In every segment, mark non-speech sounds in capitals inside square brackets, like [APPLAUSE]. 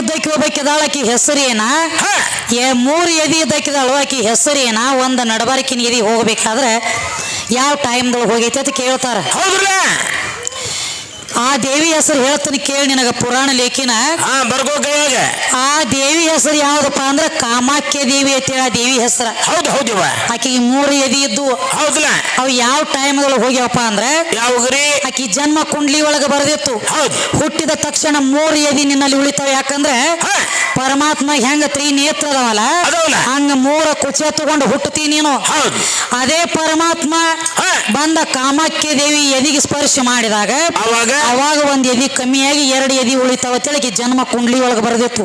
ಇದ್ದಕ್ಕೆ ಆಕಿ ಹೆಸರೇನ? ಏ ಮೂರು ಎದಿ ಇದ್ದಕ್ಕಿದಾಳು ಆಕಿ ಹೆಸರೇನ? ಒಂದು ನಡಬಾರಕಿನ ಎದಿ ಹೋಗ್ಬೇಕಾದ್ರೆ ಯಾವ ಟೈಮ್ದೊಳಗೆ ಹೋಗೈತೆ ಅಂತ ಕೇಳ್ತಾರ. ಆ ದೇವಿ ಹೆಸರು ಹೇಳ್ತಾನೆ ಕೇಳಿ ನಿನಗ ಪುರಾಣ ಲೇಖಿನ. ಹಾ ಬರ್ಗೋ ಕೈಯಾಗ. ಆ ದೇವಿ ಹೆಸರು ಯಾವ್ದಪ್ಪ ಅಂದ್ರೆ ಕಾಮಾಖ್ಯ ದೇವಿ ಅಂತೇಳಿ ಆ ದೇವಿ ಹೆಸರು. ಹೌದು ಹೌದಿವ ಆಕೆಗೆ ಮೂರು ಎದಿ ಇದ್ದು. ಹೌದಲ್ಲ ಅವು ಯಾವ ಟೈಮ್ದೊಳಗೆ ಹೋಗ್ಯಾವಪ್ಪ ಅಂದ್ರೆ ಯಾವಾಗ್ರಿ ಆಕಿ ಜನ್ಮ ಕುಂಡ್ಲಿ ಒಳಗೆ ಬರೆದಿತ್ತು. ಹೌದು. ಹುಟ್ಟಿದ ತಕ್ಷಣ ಮೂರು ಎದಿ ನಿನ್ನಲ್ಲಿ ಉಳಿತಾವೆ ಯಾಕಂದ್ರೆ ಪರಮಾತ್ಮ ಹೆಂಗ ತ್ರಿನೇತ್ರ ಅದಾವಲ್ಲ. ಹಂಗ ಮೂರ ಕುಚೆ ತಗೊಂಡು ಹುಟ್ಟತಿ ನೀನು. ಅದೇ ಪರಮಾತ್ಮ ಬಂದ ಕಾಮಾಖ್ಯ ದೇವಿ ಎದಿಗೆ ಸ್ಪರ್ಶ ಮಾಡಿದಾಗ ಅವಾಗ? ಅವಾಗ ಒಂದ್ ಎದಿ ಕಮ್ಮಿಯಾಗಿ ಎರಡು ಎದಿ ಉಳಿತಾವ ತಿಳಿಗೆ ಜನ್ಮ ಕುಂಡ್ಲಿ ಒಳಗೆ ಬರ್ದಿತ್ತು.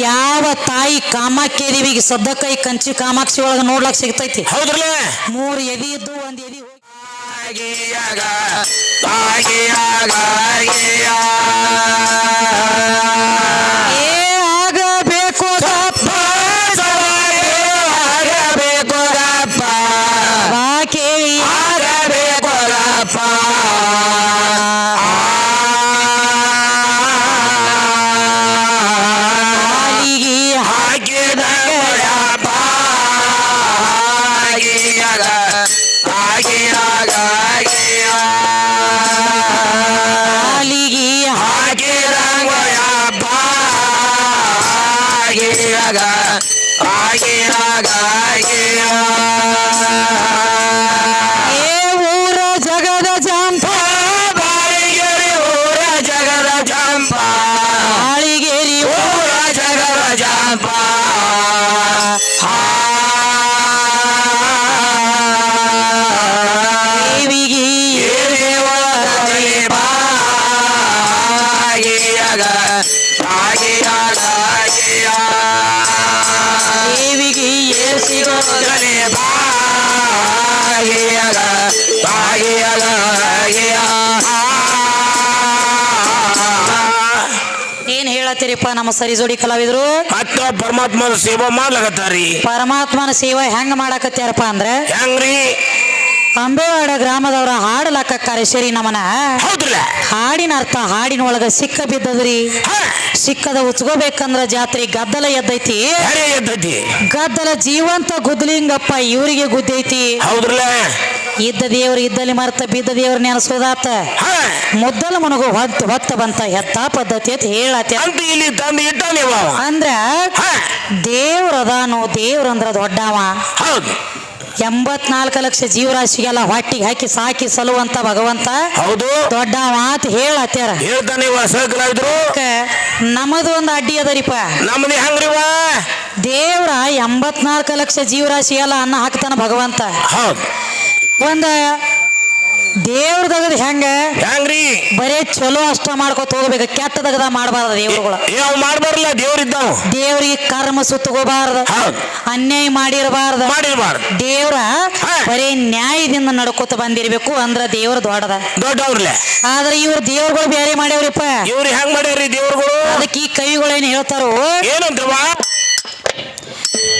ಯಾವ ತಾಯಿ ಕಾಮಾಖ್ಯ ದೇವಿಗೆ ಸದ್ದಕ್ಕೈ ಕಂಚಿ ಕಾಮಾಕ್ಷಿ ಒಳಗೆ ನೋಡ್ಲಕ್ ಸಿಗ್ತೈತಿ? ಮೂರ್ ಎದಿ ಇದ್ದು ಒಂದ್ ಎದಿ ಹೋಗಿ. ಆಗಿ ಆಗಿಯಾಗ ಆಗಿಯಾಗ ಆಗಿಯಾಗ ಆಗಿಯಾ. ಏ ಏನ್ ಹೇಳತ್ತೀರಿಪ್ಪ ನಮ್ಮ ಸರಿ ಜೋಡಿ ಕಲಾವಿದ್ರು ಅತ್ತ ಪರಮಾತ್ಮನ ಸೇವಾ ಮಾಡ್ಲಾಗತ್ತಾರಿ ಪರಮಾತ್ಮನ ಸೇವೆ ಹೆಂಗ್ ಮಾಡಾಕತ್ಯಾರಪ್ಪ ಅಂದ್ರೆ ಹೆಂಗ್ರಿ ಅಂಬೇವಾಡ ಗ್ರಾಮದವರ ಹಾಡಲಾಕ ಸರಿ ನಮನ ಹಾಡಿನ ಅರ್ಥ ಹಾಡಿನ ಒಳಗ ಸಿಕ್ಕ ಬಿದ್ದದ್ರಿ. ಸಿಕ್ಕದ ಉಚ್ಕೋಬೇಕಂದ್ರ ಜಾತ್ರೆ ಗದ್ದಲ ಎದ್ದೈತಿ. ಗದ್ದಲ ಜೀವಂತ ಗುದ್ಲಿಂಗಪ್ಪ ಇವರಿಗೆ ಗುದ್ದೈತಿ. ಇದ್ದ ದೇವ್ರು ಇದ್ದಲ್ಲಿ ಮರ್ತ ಬಿದ್ದ ದೇವ್ರ ನೆನಸೋದಾತ ಮೊದಲು ಮುದ್ದಲ ಮನಗು ಹೊತ್ತ ಹೊತ್ತ ಬಂತ ಹೆತ್ತ ಪದ್ಧತಿ ಅಂತ ಹೇಳತ್ತೆ ಅಂದ್ರ ದೇವ್ರದಾನು ದೇವ್ರ ಅದಾನು ದೇವ್ರ ಅಂದ್ರ ದೊಡ್ಡವ. ಹೌದು. ಎಂಬತ್ನಾಲ್ಕು ಲಕ್ಷ ಜೀವರಾಶಿಗೆಲ್ಲ ಹೊಟ್ಟಿಗೆ ಹಾಕಿ ಸಾಕಿ ಸಲುವಂತ ಭಗವಂತ. ಹೌದು. ದೊಡ್ಡ ಮಾತು ಹೇಳತ್ಯಾರ ಹೇಳ್ತಾನೆ ಇವ ಸಹಕಲಾವಿದ್ರು ನಮ್ಮದು ಒಂದು ಅಡ್ಡಿ ಅದರಿಪ ನಮ್ದು ಹಂಗ್ರಿವ? ದೇವ್ರ ಎಂಬತ್ನಾಲ್ಕು ಲಕ್ಷ ಜೀವರಾಶಿಗೆಲ್ಲ ಅನ್ನ ಹಾಕ್ತಾನ ಭಗವಂತ. ಹೌದು. ಒಂದ ದೇವ್ರ ತಗದ್ ಹೆಂಗ? ಹೆಂಗ್ರಿ? ಬರೇ ಚಲೋ ಅಷ್ಟ ಮಾಡ್ಕೊತ ಹೋಗ್ಬೇಕು ಕೆಟ್ಟದಗದ ಮಾಡಬಾರ್ದ ದೇವ್ರುಗಳ. ಯಾವ ಮಾಡ್ಬಾರಲ್ಲ ದೇವ್ರಿದ್ದಾವ ದೇವ್ರಿಗೆ ಕರ್ಮ ಸುತ್ತಗೋಬಾರ್ದ ಹೌದು. ಅನ್ಯಾಯ ಮಾಡಿರಬಾರ್ದ. ಮಾಡಿರ್ಬಾರ್ದು. ದೇವ್ರ. ಬರೀ ನ್ಯಾಯದಿಂದ ನಡ್ಕೋತ ಬಂದಿರ್ಬೇಕು ಅಂದ್ರ ದೇವ್ರ ದೊಡ್ಡದ. ದೊಡ್ಡವ್ರಲ್ಲ ಆದ್ರೆ ಇವ್ರ ದೇವ್ರುಗಳು ಬೇರೆ ಮಾಡ್ಯಾವ್ರಿಪ್ಪ. ಇವ್ರು ಹೆಂಗ್ ಮಾಡ್ಯಾರಿ ದೇವ್ರುಗಳು? ಅದಕ್ಕೆ ಈ ಕವಿಗಳೇನ್ ಹೇಳ್ತಾರೋ? ಏನಂತವ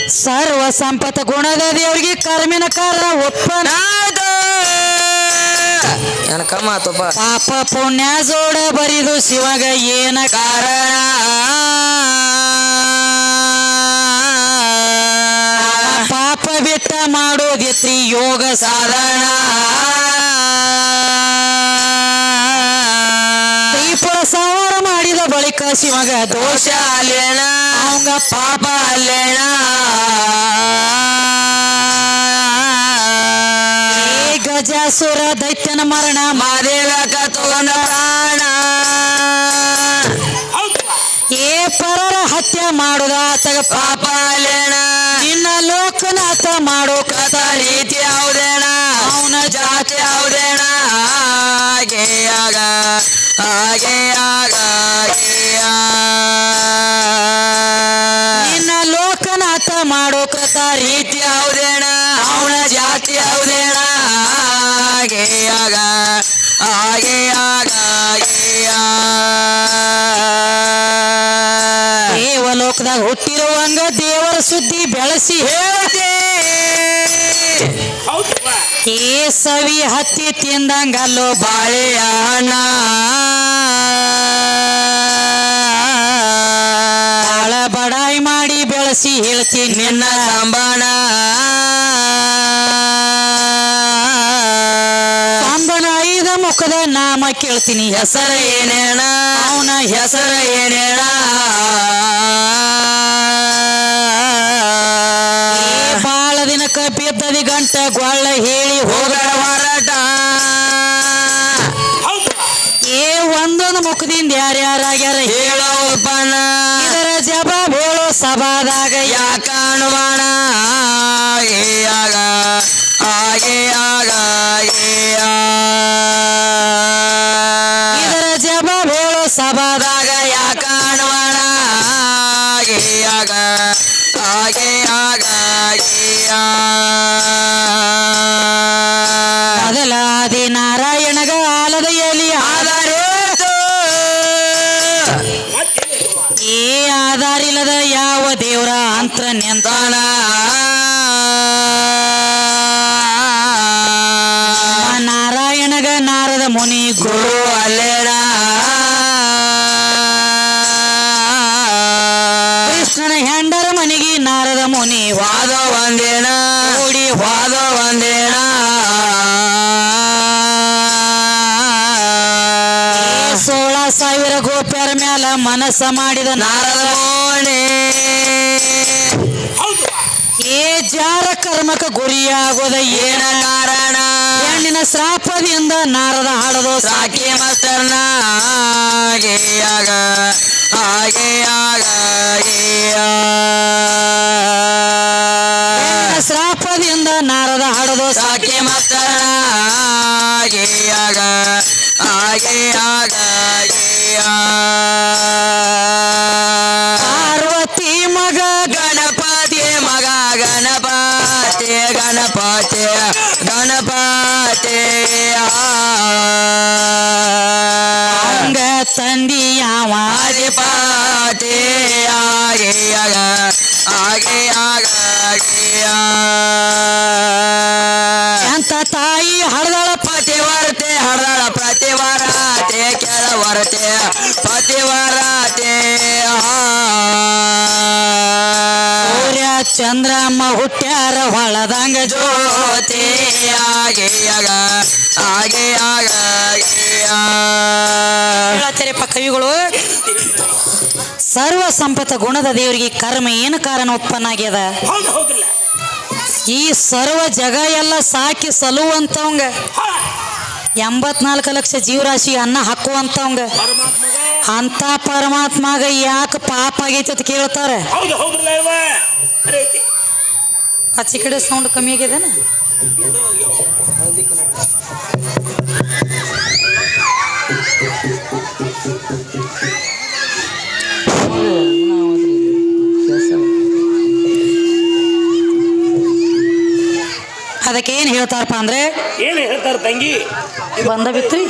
ಸರ್ವ ಸಂಪತ್ ಗುಣದ ದೇವ್ರಿಗೆ ಕರ್ಮಿನ ಕಾರಣ ಒಪ್ಪನ. ಏನ ಕಮ್ಮ ಆತಪ್ಪ ಪಾಪ ಪುಣ್ಯ ಜೋಡ ಬರಿದು ಶಿವಗ ಏನ ಕಾರಣ? ಪಾಪ ಬಿಟ್ಟ ಮಾಡೋದಿತ್ರಿ ಯೋಗ ಸಾಧನ. ಸಂಹಾರ ಮಾಡಿದ ಬಳಿಕ ಶಿವಗ ದೋಷ ಅಲ್ಲೇಣ ಅವಂಗ ಪಾಪ ಅಲ್ಲೇಣ ಗಜಾಸುರ ದೈತ್ಯನ ಮರಣ ಮಾದೇವಕ ತಗೊಂಡ ಪ್ರಾಣ. ಏ ಪರರ ಹತ್ಯೆ ಮಾಡುದ ತಗ ಪಾಪ ಅಲ್ಲೇಣ ನಿನ್ನ ಲೋಕನಾಥ ಮಾಡೋ ಕಥ ರೀತಿ ಯಾವುದೇಣ ಅವನ ಜಾತಿ ಯಾವುದೇಣ ಹಾಗೆ ಆಗ ಹಾಗೆ ಆಗ ನಿನ್ನ ಲೋಕನಾಥ ಮಾಡೋ ಕಥ ರೀತಿ ಯಾವುದೇಣ ಸುದ್ದಿ ಕೇಸವಿ ಹತ್ತಿ ತಿಂದಂಗಲ್ಲೋ ಬಾಳೆಯಣ ಬಾಳ ಬಡಾಯಿ ಮಾಡಿ ಬೆಳೆಸಿ ಹೇಳ್ತೀನಿ ನಿನ್ನ ಸಾಂಬಾಣ. ಮುಖದ ನಾಮ ಕೇಳ್ತೀನಿ. ಹೆಸರ ಏನೇಣ ಅವನ ಹೆಸರ ಏನೇಣ ಯಾರ್ಯಾರಾಗ್ಯಾರ? ಹೇಳೋ ನಾರದ ಮುನಿ ಗುರು ಅಲೆಡ ಕೃಷ್ಣನ ಹೆಂಡರ ಮನೆಗೆ ನಾರದ ಮುನಿ ವಾದ ಒಂದೇನ ಕೂಡಿ ವಾದ ಒಂದೇನ ಸೋಳ ಸಾವಿರ ಗೋಪ್ಯರ ಮ್ಯಾಲ ಮನಸ್ಸ ಮಾಡಿದ ನಾರದ ಮೋಣೆ ಏ ಜಾರ ಕರ್ಮಕ ಗುರಿಯಾಗೋದ ಏನ ಏನ ಕಾರಣ ಹೆಣ್ಣಿನ ಶ್ರಾಪದಿಂದ ನಾರದ ಹಾಡದು ಸಾಕಿ ಮಸ್ತರ್ನ ಆಗ, ಹಾಗೆ ಆಗ ಹೆಣ್ಣಿನ ಶ್ರಾಪದಿಂದ ನಾರದ ಹಾಡದು ಸಾಕಿ ಮಸ್ತರ್ನ ಆಗ, ಹಾಗೆ ಜ್ಯೋತಿ ಆಗೆಯಾಗ ಕವಿಗಳು ಸರ್ವ ಸಂಪತ ಗುಣದ ದೇವರಿಗೆ ಕರ್ಮ ಏನು ಕಾರಣ ಉತ್ಪನ್ನ ಆಗ್ಯದ ಹೌದು ಹೌದಿಲ್ಲ. ಈ ಸರ್ವ ಜಗ ಎಲ್ಲ ಸಾಕಿ ಸಲುವಂತವಂಗ. ಎಂಬತ್ನಾಲ್ಕು ಲಕ್ಷ ಜೀವರಾಶಿ ಅನ್ನ ಹಾಕುವಂತವಂಗ. ಅಂತ ಪರಮಾತ್ಮಗ ಯಾಕೆ ಪಾಪ ಆಗೈತಿ ಅಂತ ಕೇಳ್ತಾರೆ ಹೌದು ಹೌದಿಲ್ಲ ಇವ ಅರೆ ಐತಿ ಆಚೆ ಕಡೆ ಸೌಂಡ್ ಕಮ್ಮಿ ಆಗ್ಯದನ? ಅದಕ್ಕೆ ಏನು ಹೇಳ್ತಾರಪ್ಪ ಅಂದ್ರೆ ಏನು ಹೇಳ್ತಾರ ತಂಗಿ? ಬಂದ ಬಿತ್ರಿ.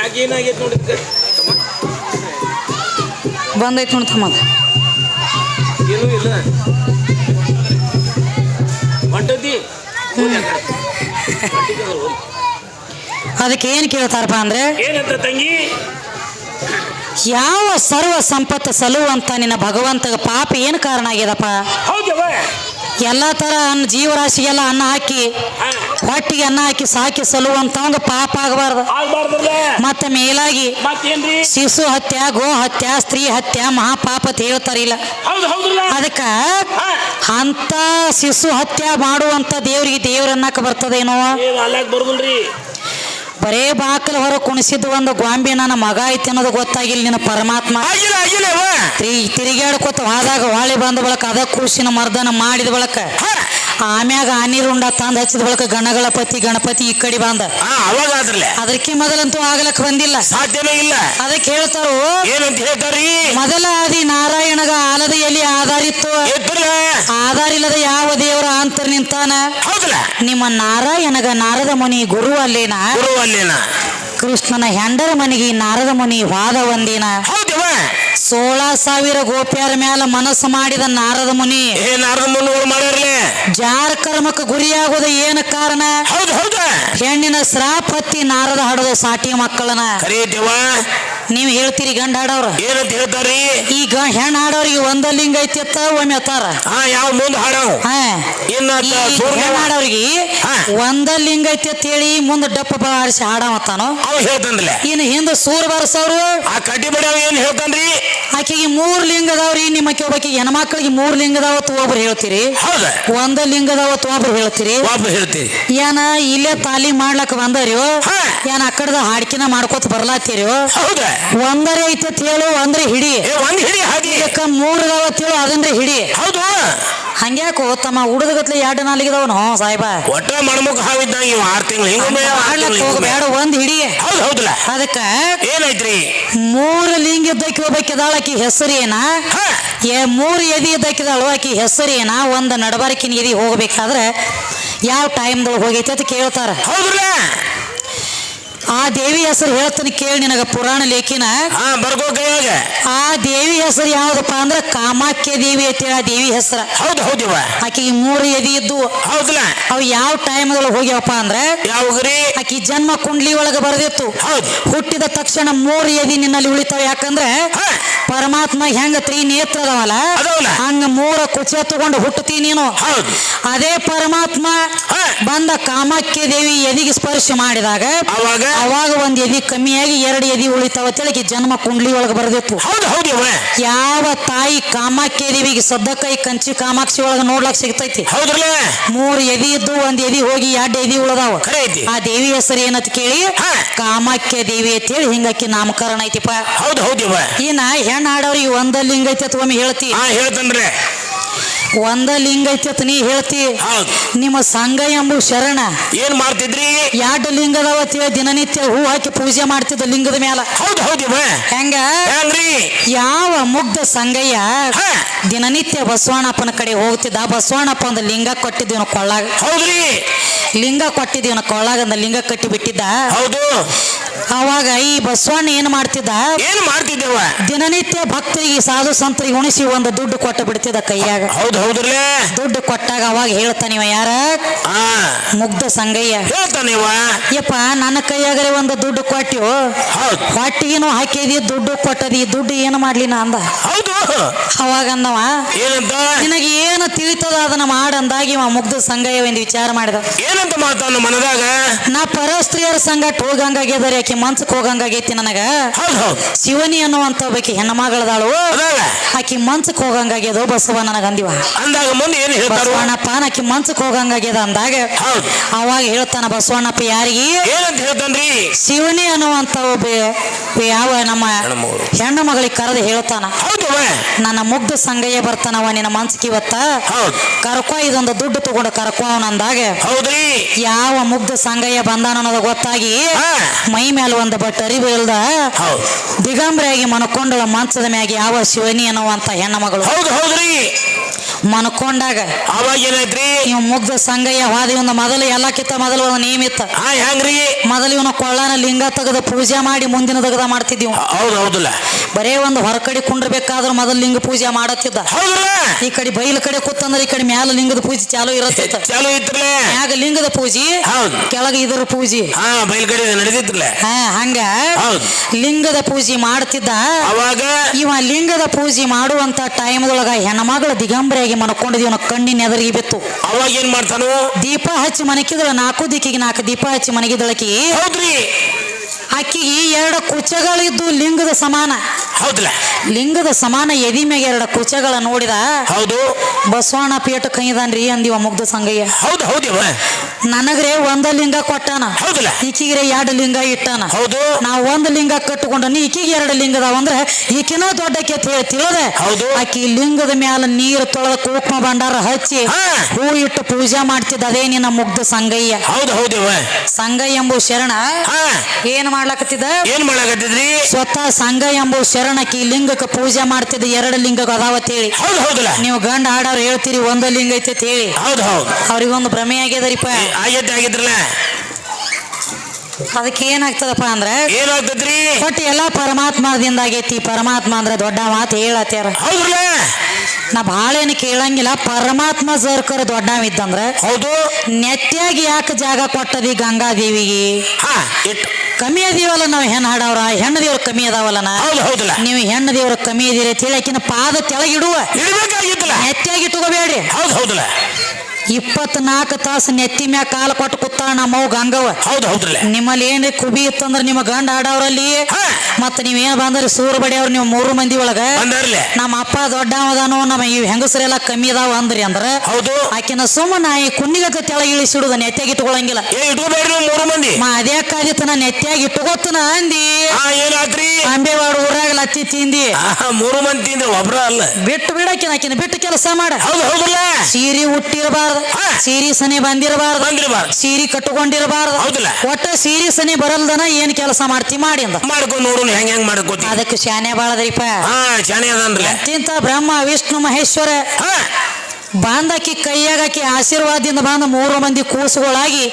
ಯಾಕೆ ಏನಾಗೈತೆ ನೋಡಿದ್ಕ ಬಂದೈತಿ ನೋಡಿ ತಮ್ಮ. ಏನೂ ಇಲ್ಲ. ಅದಕ್ಕೆ ಏನು ಕೇಳ್ತಾರಪ್ಪ ಅಂದ್ರೆ ಏನಂತ ತಂಗಿ? ಯಾವ ಸರ್ವ ಸಂಪತ್ತು ಸಲುವಂತ ನಿನ್ನ ಭಗವಂತ ಪಾಪ ಏನು ಕಾರಣ ಆಗ್ಯದಪ್ಪ? ಎಲ್ಲಾ ಥರ ಅನ್ನ ಜೀವರಾಶಿಗೆಲ್ಲ ಅನ್ನ ಹಾಕಿ ಹೊಟ್ಟಿಗೆ ಅನ್ನ ಹಾಕಿ ಸಾಕಿ ಸಲುವಂತವಂಗ ಪಾಪ ಆಗಬಾರ್ದು. ಮತ್ತೆ ಮೇಲಾಗಿ ಶಿಶು ಹತ್ಯ ಗೋ ಹತ್ಯ ಸ್ತ್ರೀ ಹತ್ಯ ಮಹಾಪಾಪ ಅಂತ ಹೇಳ್ತಾರಿಲ್ಲ ಅದಕ್ಕ ಅಂತ ಶಿಶು ಹತ್ಯ ಮಾಡುವಂತ ದೇವ್ರಿಗೆ ದೇವ್ರನ್ನಕ ಬರ್ತದೇನೋ? ಬರೇ ಬಾಕಲ ಹೊರ ಕುಣಿಸಿದ್ದು ಒಂದು ಗ್ವಾಂಬಿ ನನ್ನ ಮಗ ಐತಿ ಅನ್ನೋದು ಗೊತ್ತಾಗಿಲ್ಲ ನಿನ್ನ ಪರಮಾತ್ಮ. ತಿರುಗಾಡ್ಕೋತ ಹೋದಾಗ ಹೊಳೆ ಬಂದ ಬಳಕ ಅದ ಕೂಸಿನ ಮರ್ದನ ಮಾಡಿದ ಬಳಕ. ಆಮ್ಯಾಗ ಆನಿರುಂಡ ತಂದು ಹಚ್ಚಿದ ಬಳಕ ಗಣಗಳಪತಿ ಗಣಪತಿ ಈ ಕಡೆ ಬಂದ. ಅವಾಗ ಆದ್ರಲ್ಲ. ಅದಕ್ಕೆ ಮೊದಲಂತೂ ಆಗ್ಲಕ್ ಬಂದಿಲ್ಲ. ಸಾಧ್ಯನೇ ಇಲ್ಲ. ಅದಕ್ಕೆ ಹೇಳ್ತಾರು ಏನಂತ ಹೇಳ್ತಾರಿ? ಮೊದಲ ಆದಿ ನಾರಾಯಣಗ ಆಲದ ಎಲ್ಲಿ ಆಧಾರಿತ್ತು. ಇದ್ರಲ್ಲ ಆಧಾರ ಇಲ್ಲದ ಯಾವ ದೇವರ ಅಂತರ್ ನಿಂತಾನ? ಹೌದಲ್ಲ. ನಿಮ್ಮ ನಾರಾಯಣಗ ನಾರದ ಮುನಿ ಗುರು ಅಲ್ಲೇನ ಗುರು ಅಲ್ಲೇನ ಕೃಷ್ಣನ ಹೆಂಡರ ಮನೆಗೆ ನಾರದ ಮುನಿ ವಾದ ಒಂದಿನ ಸೋಳ ಸಾವಿರ ಗೋಪ್ಯರ ಮ್ಯಾಲ ಮನಸ್ಸು ಮಾಡಿದ ನಾರದ ಮುನಿ. ಏ ನಾರದ ಮುನಿ ಮಾಡ್ಯಾರಲೇ? ಜಾರ ಕರ್ಮಕ್ಕೆ ಗುರಿಯಾಗೋದು ಏನು ಕಾರಣ? ಹೌದು ಹೌದು. ಹೆಣ್ಣಿನ ಶ್ರಾಪ್ ಹತ್ತಿ ನಾರದ ಹಡದ ಸಾಟಿ ಮಕ್ಕಳನ ದೇವ. ನೀವು ಹೇಳ್ತೀರಿ ಗಂಡ ಹಾಡವ್ರ? ಏನಂತ ಹೇಳ್ತಾರಿ ಈಗ ಹೆಣ್ಣು ಹಾಡೋರಿಗೆ ಒಂದ ಲಿಂಗ ಐತಿ ಅತ್ತ ಒಮ್ಮೆ ಅತ್ತಾರ? ಹಾ ಯಾವ ಮುಂದ ಹಾಡವ್? ಹಾ. ಇನ್ನ ಈ ಸೂರ್ಯ ಹೆಣ್ಣು ಹಾಡೋರಿಗೆ. ಒಂದ ಲಿಂಗ ಐತಿ ಅಂತ ಹೇಳಿ ಮುಂದೆ ಡಪ್ಪ ಬಾರಿಸಿ ಹಾಡವತ್ತಾನು ಅವ ಇನ್ನು ಹಿಂದೆ ಸೂರ್ ಬಾರಿಸವ್ರು ಆ ಕಡ್ಡಿ ಬಡಿಯವ ಏನ್ ಹೇಳ್ತಾನ್ರಿ? ಆಕೆಗೆ ಮೂರ್ ಲಿಂಗ ಅದಾವ್ರಿ ನಿಮ್ಮ ಒಬ್ಬಾಕಿಗೆ ಹೆಣ್ಮಕ್ಳಿಗೆ ಮೂರ್ ಲಿಂಗ ಅದಾವ ಒಬ್ರು ಹೇಳ್ತೀರಿ. ಹೌದ? ಒಂದ ಲಿಂಗ ಒಬ್ರು ಹೇಳ್ತೀರಿ. ಒಬ್ರು ಹೇಳ್ತೀರಿ. ಏನ ಇಲ್ಲೇ ತಾಲೀಮ್ ಮಾಡ್ಲಕ್ ಬಂದರಿ. ಏನ್ ಅಕ್ಕಡದ ಕಡೆದ ಹಾಡ್ಕಿನ ಮಾಡ್ಕೋತ ಬರ್ಲಾತೀರಿ ಹೌದ? ಒಂದರೆ ಐತೆ ಹೇಳು ಒಂದ್ರೆ ಹಿಡಿ. ಒಂದ್ ಹಿಡಿ ಹಾಕಿ ಮೂರ್ ಅದಾವತ್ ಹೇಳು ಅದನ್ರಿ ಹಿಡಿ. ಹೌದು. ಹಂಗ್ಯಾಕೋ ತಮ್ಮ ಹುಡುಗತ್ಲೆ ಎರಡು ನಾಲಿಗೆದವನು ಸಾಹೇಬ? ಒಟ್ಟ ಮಣಮುಖ ಹಾವಿದ್ದಂಗ ಇವ್ ಆರ್ ತಿಂಗಳು ಹಿಂಗೊಮ್ಮೆ. ಹೋಗ್ಬೇಡ ಒಂದ್ ಹಿಡಿ ಹೌದು ಹೌದಲ್ಲ ಅದಕ್ಕ ಏನೈತ್ರಿ ಮೂರು ಲಿಂಗ ಇದ್ದಕ್ಕೆ ಒಬ್ಬಾಕಿದಾಳ ಆಕಿ ಹೆಸರು ಏನ? ಹಾ. ಏ ಮೂರು ಎದಿ ಇದ್ದಕ್ಕಿದಾಳು ಆಕಿ ಹೆಸರು ಏನ? ಒಂದು ನಡಬಾರಕಿನ ಎದಿ ಹೋಗ್ಬೇಕಾದ್ರೆ ಯಾವ ಟೈಮ್ದೊಳಗೆ ಹೋಗೈತೆ ಅಂತ ಕೇಳ್ತಾರ. ಹೌದ್ರಲ್ಲ ಆ ದೇವಿ ಹೆಸರು ಹೇಳ್ತಾನೆ ಕೇಳಿ ನಿನಗ ಪುರಾಣ ಲೇಖಿನ. ಹಾ ಕೈಯಾಗ. ಆ ದೇವಿ ಹೆಸರು ಯಾವ್ದಪ್ಪ ಅಂದ್ರೆ ಕಾಮಾಖ್ಯ ದೇವಿ ಅಂತೇಳಿ ಆ ದೇವಿ ಹೆಸರ. ಹೌದು ಹೌದಿವ ಆಕಿಗೆ ಮೂರು ಎದಿ ಇದ್ದು. ಹೌದಲ್ಲ? ಅವು ಯಾವ ಟೈಮ್ದೊಳಗೆ ಹೋಗ್ಯಾವಪ್ಪ ಅಂದ್ರೆ ಯಾವಾಗ್ರಿ ಆಕಿ ಜನ್ಮ ಕುಂಡ್ಲಿ ಒಳಗೆ ಬರೆದಿತ್ತು. ಹೌದು. ಹುಟ್ಟಿದ ತಕ್ಷಣ ಮೂರು ಎದಿ ನಿನ್ನಲ್ಲಿ ಉಳಿತಾವ ಯಾಕಂದ್ರೆ ಪರಮಾತ್ಮ ಹೆಂಗ ತ್ರಿನೇತ್ರ ಅದಾವಲ್ಲ. ಹಂಗ ಮೂರ ಕುಚ ತಗೊಂಡು ಹುಟ್ಟತಿ ನೀನು. ಅದೇ ಪರಮಾತ್ಮ ಬಂದ ಕಾಮಾಖ್ಯ ದೇವಿ ಎದಿಗೆ ಸ್ಪರ್ಶ ಮಾಡಿದಾಗ ಅವಾಗ? ಅವಾಗ ಒಂದ್ ಎದಿ ಕಮ್ಮಿಯಾಗಿ ಎರಡು ಎದಿ ಉಳಿತಾವ ತಿಳಗಿ ಜನ್ಮ ಕುಂಡ್ಲಿ ಒಳಗೆ ಬರ್ದಿತ್ತು. ಯಾವ ತಾಯಿ ಕಾಮಾಖ್ಯ ದೇವಿಗೆ ಸದ್ದಕೈ ಕಂಚಿ ಕಾಮಾಕ್ಷಿ ಒಳಗೆ ನೋಡ್ಲಕ್ ಸಿಗ್ತೈತಿ? ಹೌದ್ರಲ್ಲ? ಮೂರು ಎದಿ ಇದ್ದು ಒಂದ್ ಎದಿ ಹೋಗಿ ಎರಡು ಎದಿ ಉಳದಾವ. ಆ ದೇವಿ ಹೆಸರು ಏನಂತ ಕೇಳಿ? ಕಾಮಾಕ್ಯ ಕಾಮಾಖ್ಯ ದೇವಿ ಅಂತ ಹೇಳಿ ಹಿಂಗಕ್ಕೆ ನಾಮಕರಣ ಐತಿಪ್ಪ. ಹೌದು ಹೌದು ಇನ್ನ ಆಡೋರಿಗೆ ಒಂದ ಲಿಂಗ ಐತಿ ಅಂತ ಒಮ್ಮೆ ಹೇಳ್ತಿ. ಹೇಳ್ತಂದ್ರೆ ಹೇಳ್ತನ್ರಿ. ಒಂದ ಲಿಂಗ ಐತಿ ಅಂತ ನೀ ಹೇಳ್ತಿ. ಹೌದು. ನಿಮ್ಮ ಸಂಘ ಎಂಬು ಶರಣ ಏನ್ ಮಾಡ್ತಿದ್ರಿ? ಎರಡು ಲಿಂಗ ಅದಾವ ಅಂತ ಹೇಳಿ ದಿನನಿತ್ಯ ಹೂ ಹಾಕಿ ಪೂಜೆ ಮಾಡ್ತಿದ್ದ ಲಿಂಗದ ಮ್ಯಾಲ. ಹೌದು ಹೌದಿವ ಹೆಂಗ? ಹೆಂಗ್ರಿ? ಯಾವ ಮುಗ್ಧ ಸಂಗಯ್ಯ ಹಾ. ದಿನನಿತ್ಯ ಬಸವಣ್ಣಪ್ಪನ ಕಡೆ ಹೋಗ್ತಿದ್ದ. ಬಸವಣ್ಣಪ್ಪ ಒಂದು ಲಿಂಗ ಕೊಟ್ಟಿದ್ದೀವನ ಕೊಳ್ಳಾಗ. ಹೌದ್ರಿ. ಲಿಂಗ ಕೊಟ್ಟಿದ್ದೀವನ ಕೊಳ್ಳಾಗ ಒಂದು ಲಿಂಗ ಕಟ್ಟಿ ಬಿಟ್ಟಿದ್ದ ಹೌದು. ಅವಾಗ ಈ ಬಸವಣ್ಣ ಏನ್ ಮಾಡ್ತಿದ್ದ? ಏನ್ ಮಾಡ್ತಿದ್ದೇವ? ದಿನನಿತ್ಯ ಭಕ್ತರಿಗೆ ಸಾಧು ಸಂತರಿಗೆ ಉಣಿಸಿ ಒಂದು ದುಡ್ಡು ಕೊಟ್ಟು ಬಿಡ್ತಿದ್ದ ಕೈಯಾಗ. ಹೌದು ಹೌದ್ರಲ್ಲೇ? ದುಡ್ಡು ಕೊಟ್ಟಾಗ ಅವಾಗ ಹೇಳ್ತಾನಿವ ಯಾರ? ಮುಗ್ಧ ಸಂಗಯ್ಯ. ಹೇಳ್ತಾನಿವ? ಯಪ್ಪ ನನ್ನ ಕೈಯಾಗರೆ ಒಂದು ದುಡ್ಡು ಕೊಟ್ಟಿವು ಹೌದು. ಹೊಟ್ಟಿಗೇನು ಹಾಕಿದಿ ದುಡ್ಡು ಕೊಟ್ಟದಿ ದುಡ್ಡು ಏನು ಮಾಡ್ಲಿ ನಾ ಅಂದ. ಹೌದು. ಅವಾಗ ಅಂದವ ಏನಂತ? ನಿನಗೆ ಏನು ತಿಳಿತದ ಅದನ್ನ ಮಾಡಂದಾಗಿ ಇವ ಮುಗ್ಧ ಸಂಘ ಎಂದು ವಿಚಾರ ಮಾಡಿದ. ಏನಂತ ಮಾತಾನ ಮನದಾಗ? ನಾ ಪರ ಸ್ತ್ರೀಯರ ಸಂಗಟ ಹೋಗಂಗಾಗ್ಯದರಿ ಆಕೆ ಮನ್ಸಕ್ ಹೋಗಂಗಾಗೈತಿ ನನಗ. ಶಿವನಿ ಅನ್ನುವಂತ ಒಬ್ಬಾಕಿ ಹೆಣ್ಣ ಮಗಳದಾಳು. ಆಕಿ ಮನ್ಸಕ್ ಹೋಗಂಗಾಗ್ಯದ ಬಸವ ನನಗ ಅಂದಿವ. ಅಂದಾಗ ಮುಂದೆ ಏನು ಬಸವಣ್ಣಪ್ಪ ಆಕಿ ಮನ್ಸಕ್ ಹೋಗಂಗಾಗ್ಯದ ಅಂದಾಗ ಅವಾಗ ಹೇಳ್ತಾನ ಬಸವಣ್ಣಪ್ಪ ಯಾರಿಗೆ? ಏನಂತ ಹೇಳ್ತಾನ್ರಿ? ಶಿವನಿ ಅನ್ನುವಂತ ಒಬ್ಬ ಯಾವ ನಮ್ಮ. ಹೆಣ್ಣು ಮಗಳಿಗೆ ಕರೆದು ಹೇಳ್ತಾನ. ಹೌದವ ನನ್ನ ಮುಗ್ಧ ಸಂಗಯ್ಯ ಬರ್ತಾನವ ನಿನ್ನ ಮನ್ಸಿಗೆ ಇವತ್ತ. ಹೌದು. ಕರ್ಕೊ ಇದೊಂದು ದುಡ್ಡು ತಗೊಂಡು ಕರ್ಕೊ ಅಂದಾಗ ಹೌದ್ರಿ. ಯಾವ ಮುಗ್ಧ ಸಂಗಯ್ಯ ಬಂದಾನ ಅನ್ನೋದು ಗೊತ್ತಾಗಿ ಮೈ ಮೇಲೆ ಒಂದು ಬಟ್ ಅರಿವು ಇಲ್ದ ಹೌದು. ದಿಗಂಬರಿಯಾಗಿ ಮನಕೊಂಡ ಮಂಚದ ಮ್ಯಾಗ ಯಾವ ಶಿವನಿ ಅನ್ನುವಂತ ಹೆಣ್ಣ ಮಗಳು. ಹೌದು ಹೌದ್ರಿ. ಮನ್ಕೊಂಡಾಗ ಅವಾಗ ಏನಾಯ್ತ್ರಿ? ಇವ್ ಮುಗ್ಧ ಸಂಗಯ್ಯ ವಾದಿ ಒಂದು ಮೊದಲು ಎಲ್ಲಕ್ಕಿಂತ ಮೊದಲು ಒಂದು ನೇಮ್ ಇತ್ತ ಹೆಂಗ್ರಿ? ಮೊದಲು ಇವನು ಕೊಳ್ಳನ ಲಿಂಗ ತೆಗೆದು ಪೂಜೆ ಮಾಡಿ ಮುಂದಿನ ತೆಗೆದ ಮಾಡ್ತಿದ್ದೀವಿ ಹೌದು ಹೌದಲ್ಲ. ಬರೇ ಒಂದು ಹೊರಕಡೆ ಕುಂಡ್ರಬೇಕಾದ್ರೂ ಮೊದಲು ಲಿಂಗ ಪೂಜೆ ಮಾಡತ್ತಿದ್ದ. ಈ ಕಡೆ ಬೈಲ್ ಕಡೆ ಕೂತಂದ್ರೆ ಈ ಕಡೆ ಮ್ಯಾಲ ಲಿಂಗದ ಪೂಜೆ ಚಾಲು ಇರತ್ತಿತ್ತ. [LAUGHS] ಚಾಲು ಇತ್ತಲ್ಲ ಮ್ಯಾಗ ಲಿಂಗದ ಪೂಜೆ ಹೌದು. ಕೆಳಗ ಇದರ ಪೂಜೆ. ಹಾ ಕಡೆ ನಡೆದಿತ್ತಲ್ಲ ಹಾ ಹಂಗ. ಲಿಂಗದ ಪೂಜೆ ಮಾಡ್ತಿದ್ದ. ಅವಾಗ? ಇವ ಲಿಂಗದ ಪೂಜೆ ಮಾಡುವಂತ ಟೈಮ್ದೊಳಗ ಹೆಣ್ಮಗಳ ದಿಗಂಬರಿಯಾಗಿ ಮನ್ಕೊಂಡಿದ್ ಇವನ ಕಣ್ಣಿನ ಎದುರಿಗೆ ಬಿತ್ತು. ಅವಾಗ ಏನ್ ಮಾಡ್ತಾನು? ದೀಪ ಹಚ್ಚಿ ಮನಕಿದ್ರ ನಾಲ್ಕು ದಿಕ್ಕಿಗೆ ನಾಲ್ಕು ದೀಪ ಹಚ್ಚಿ ಮನಗಿದಳಕಿ ಹೌದ್ರಿ. ಆಕಿಗೆ ಎರಡು ಕುಚಗಳಿದ್ದು ಲಿಂಗದ ಸಮಾನ. ಹೌದಲ್ಲ ಲಿಂಗದ ಸಮಾನ ಎದಿ ಮ್ಯಾಗ ಎರಡು ಕುಚಗಳ ನೋಡಿದ? ಹೌದು. ಬಸವಣ್ಣ ಪೇಟ ಕೈದಾನ್ರಿ ಅಂದಿವ ಮುಗ್ಧ ಸಂಗಯ್ಯ. ಹೌದು ಹೌದಿವ ನನಗ್ರೆ ಒಂದ ಲಿಂಗ ಕೊಟ್ಟಾನ. ಹೌದಲ್ಲ ಈಕಿಗೆ ಎರಡು ಲಿಂಗ ಇಟ್ಟಾನ. ಹೌದು. ನಾವು ಒಂದ್ ಲಿಂಗ ಕಟ್ಟುಕೊಂಡನಿ ಈಕಿಗೆ ಎರಡು ಲಿಂಗದ ಅಂದ್ರೆ ಈಕಿನ ದೊಡ್ಡಕ್ಕೆ ಕೆತ್ತ ಹೇಳಿ ತಿಳಿದೆ? ಹೌದು. ಆಕಿ ಲಿಂಗದ ಮ್ಯಾಲ ನೀರು ತೊಳೆದ ಕುಂಕುಮ ಭಂಡಾರ ಹಚ್ಚಿ ಹೂ. ಇಟ್ಟು ಪೂಜೆ ಮಾಡ್ತಿದ್ದ ಅದೇ ನಿನ್ನ ಮುಗ್ಧ ಸಂಗಯ್ಯ. ಹೌದು ಹೌದು ಸಂಗಯ್ಯ ಎಂಬ ಶರಣ ಏನ್ ಮಾಡ್ಲಕತ್ತಿದ? ಏನ್ ಮಾಡ್ಲಾಕತ್ತಿದ್ರಿ? ಸ್ವತಃ ಸಂಘ ಎಂಬ ಶರಣಕಿ ಲಿಂಗಕ್ಕೆ ಪೂಜೆ ಮಾಡ್ತಿದ್ದ ಎರಡು ಲಿಂಗ ಅದಾವತ್ ಹೇಳಿ ಹೌದು ಹೌದಲ್ಲ? ನೀವು ಗಂಡ ಆಡೋರು ಹೇಳ್ತೀರಿ ಒಂದ ಲಿಂಗ ಐತೆ ಅಂತ ಹೇಳಿ. ಹೌದು ಹೌದು. ಅವ್ರಿಗೊಂದು ಭ್ರಮೆ ಆಗ್ಯದರಿಪ ಆಗೈತೆ ಆಗಿದ್ರಲ್ಲ ಅದಕ್ಕೆ ಏನಾಗ್ತದಪ್ಪ ಅಂದ್ರೆ ಏನಾಗ್ತದ್ರಿ ಒಟ್ಟು ಎಲ್ಲ ಪರಮಾತ್ಮದಿಂದ ಆಗೈತಿ. ಪರಮಾತ್ಮ ಅಂದ್ರೆ ದೊಡ್ಡ ಮಾತು ಹೇಳತ್ಯಾರ. ಹೌದ್ರಲ್ಲ? ನಾ ಭಾಳ ಏನು ಕೇಳಂಗಿಲ್ಲ. ಪರಮಾತ್ಮ ಸರ್ಕರ್ ದೊಡ್ಡವಿದ್ದಂದ್ರ ಹೌದು. ನೆತ್ತಿಯಾಗಿ ಯಾಕೆ ಜಾಗ ಕೊಟ್ಟದಿ ಗಂಗಾದೇವಿಗೆ? ಕಮ್ಮಿ ಅದೀವಲ್ಲ ನಾವು ಹೆಣ್ಣು ಹಾಡವ್ರ. ಹೆಣ್ಣು ದೇವ್ರ ಕಮ್ಮಿ ಅದಾವಲ್ಲ ನಾ. ಹೌದು ಹೌದಲ್ಲ. ನೀವು ಹೆಣ್ಣು ದೇವ್ರ ಕಮ್ಮಿ ಇದೀರಿ ಆಕಿನ ಪಾದ ತೆಳಗಿಡುವ. ಇಡಬೇಕಾಗಿತ್ತಲ್ಲ. ಹೆಚ್ಚಾಗಿ ಇಟ್ಕೋಬೇಡ್ರಿ ಹೌದು ಹೌದಲ್ಲ. ಇಪ್ಪತ್ನಾಲ್ಕು ತಾಸು ನೆತ್ತಿ ಮ್ಯಾಗ ಕಾಲ ಕೊಟ್ಟು ಕೂತಾಳ ನಮ್ಮವ್ ಗಂಗವ ಹೌದು ಹೌದ್ರಲ್ಲ. ನಿಮ್ಮಲ್ಲಿ ಏನ್ರಿ ಕುಬಿ ಇತ್ತಂದ್ರ ನಿಮ್ಮ ಗಂಡ ಆಡವ್ರಲ್ಲಿ. ಮತ್ತ ನೀವೇನ್ ಬಂದ್ರಿ ಸೂರ್ ಬಡಿಯವ್ರು ನೀವು ಮೂರು ಮಂದಿ ಒಳಗ? ನಮ್ಮ ಅಪ್ಪ ದೊಡ್ಡವದಾನು ನಮ್ಮ ಈ ಹೆಂಗಸರೆಲ್ಲ ಕಮ್ಮಿ ಅದಾವ ಅಂದ್ರಿ ಅಂದ್ರ ಹೌದು. ಆಕಿನ ಸುಮ್ಮನ ಈ ಕುಣ್ಣಿಗತ್ತೆ ತೆಳಗ್ ಇಳಿಸಿಡುದ ನೆತ್ತಾಗಿ ಇಟ್ಕೊಳಂಗಿಲ್ಲ. ಮೂರು ಮಂದಿ. ಮಾ ಅದೇ ಕಾದಿತ್ತನ ನೆತ್ತಾಗಿ ಇಟ್ಕೋತನ ಅಂದಿ. ಏನಾದ್ರಿ? ಅಂಬೇವಾಡ ಊರಾಗ ಲತ್ತಿ ತಿಂದಿ. ಮೂರು ಮಂದಿ ತಿಂದ್ರೆ ಒಬ್ರ ಅಲ್ಲ. ಬಿಟ್ಟು ಬಿಡಕಿನ ಆಕಿನ ಬಿಟ್ಟು ಕೆಲಸ ಮಾಡ. ಹೌದು ಹೌದಲ್ಲ. ಸೀರಿ ಹುಟ್ಟಿರಬಾರ್ದ. ಸೀರಿ ಸನಿ ಬಂದಿರಬಾರ್ದು. ಬಂದಿರಬಾರ್ದು. ಸೀರಿ ಕಟ್ಟುಕೊಂಡಿರಬಾರ್ದು. ಹೌದಲ್ಲ? ಒಟ್ಟ ಸೀರಿ ಸನಿ ಬರಲ್ದನ ಏನ್ ಕೆಲಸ ಮಾಡ್ತಿ ಮಾಡಿ ಅಂದ ಮಾಡ್ಕೊಂಡು ನೋಡೋಣ ಹೆಂಗ್ ಹೆಂಗ್ ಮಾಡ್ಕೋತಿ? ಅದಕ್ಕೆ ಶಾನೆ ಬಾಳದ್ರಿಪ್ಪ. ಹಾ ತಿಂತ ಬ್ರಹ್ಮ ವಿಷ್ಣು ಮಹೇಶ್ವರ. ಹಾ. ಬಾಂದಕಿ ಕೈಯಾಗಕಿ ಆಶೀರ್ವಾದದಿಂದ ಬಂದ ಮೂರು ಮಂದಿ ಕೂಸುಗಳಾಗಿ.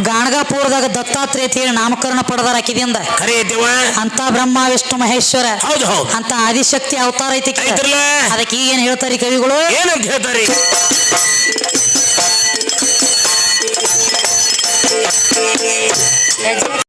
ಗಾಣಗಾಪುರದಾಗ ದತ್ತಾತ್ರೇಯ ಹೇಳಿ ನಾಮಕರಣ ಪಡೆದಾರ ಆಕಿದಿಂದ. ಅಂತ ಬ್ರಹ್ಮ ವಿಷ್ಣು ಮಹೇಶ್ವರ. ಅಂತ ಆದಿಶಕ್ತಿ ಅವತಾರ ಐತಿ ಅದಕ್ಕೆ ಈಗೇನ್ ಹೇಳ್ತಾರೆ ಕವಿಗಳು? ಏನಂತ ಹೇಳ್ತಾರಿ?